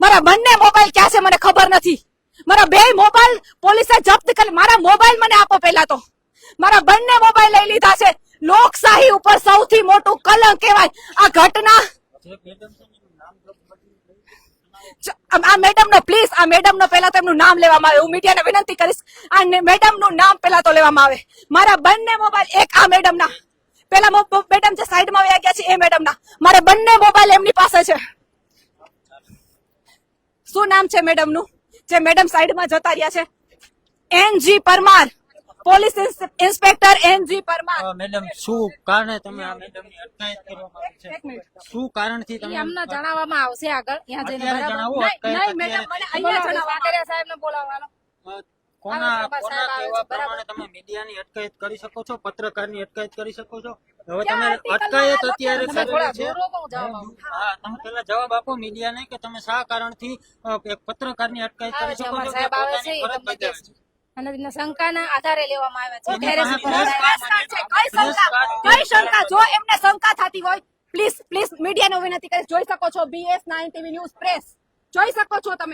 મારા બંને મોબાઈલ ક્યાં છે મને ખબર નથી. મારા બે મોબાઈલ પોલીસે જપ્ત કરી, મારા મોબાઈલ મને આપો પહેલા તો. મારા બંને મોબાઈલ લઈ લીધા છે. લોકશાહી ઉપર સૌથી મોટું કલંક કહેવાય. આ ઘટના આ- મેડમ નો પ્લીઝ આ મેડમ નો પહેલા તો એમનું નામ લેવામાં આવે. હું મીડિયાને વિનંતી કરીશ. આ મેડમનું નામ પહેલા તો લેવામાં આવે. મારા બંને મોબાઈલ એક આ મેડમ ના પેલા મેડમ જે સાઈડમાં વયા ગયા છે, એ મેડમ ના મારા બંને મોબાઈલ એમની પાસે છે. શું નામ છે મેડમનું જે મેડમ સાઈડમાં જતા રહ્યા છે. N G Parmar police inspector N G Parmar. Madam શું કારણે તમે આ મેડમની અટકાયત કરવામાં આવી છે? શું કારણથી તમે એમને જણાવવામાં આવશે આગળ. ત્યાં જઈને બરાબર. જણાવો નહીં, મેડમ, મને અહીંયા જણાવવામાં સાગરિયા સાહેબને બોલાવવાનો. કોના કોના કહેવા પ્રમાણે તમે મીડિયાની અટકાયત કરી શકો છો? પત્રકારની અટકાયત કરી શકો છો? હવે તમે અટકાયત અત્યારે છે. હું તમે પેલા જવાબ આપો મીડિયાને કે તમે શા કારણથી પત્રકારની અટકાયત કરી શકો છો સાહેબ આવે છે અને શંકાના આધારે લેવામાં આવે છે. એની ટેરેસ પાસે ઉપર press આવ્યા છે. કઈ શંકા? કઈ શંકા? જો એમને શંકા થતી હોય પ્લીઝ પ્લીઝ મીડિયાને વિનંતી કરી જોઈ શકો છો B S nine TV news press જોઈ શકો છો તમે.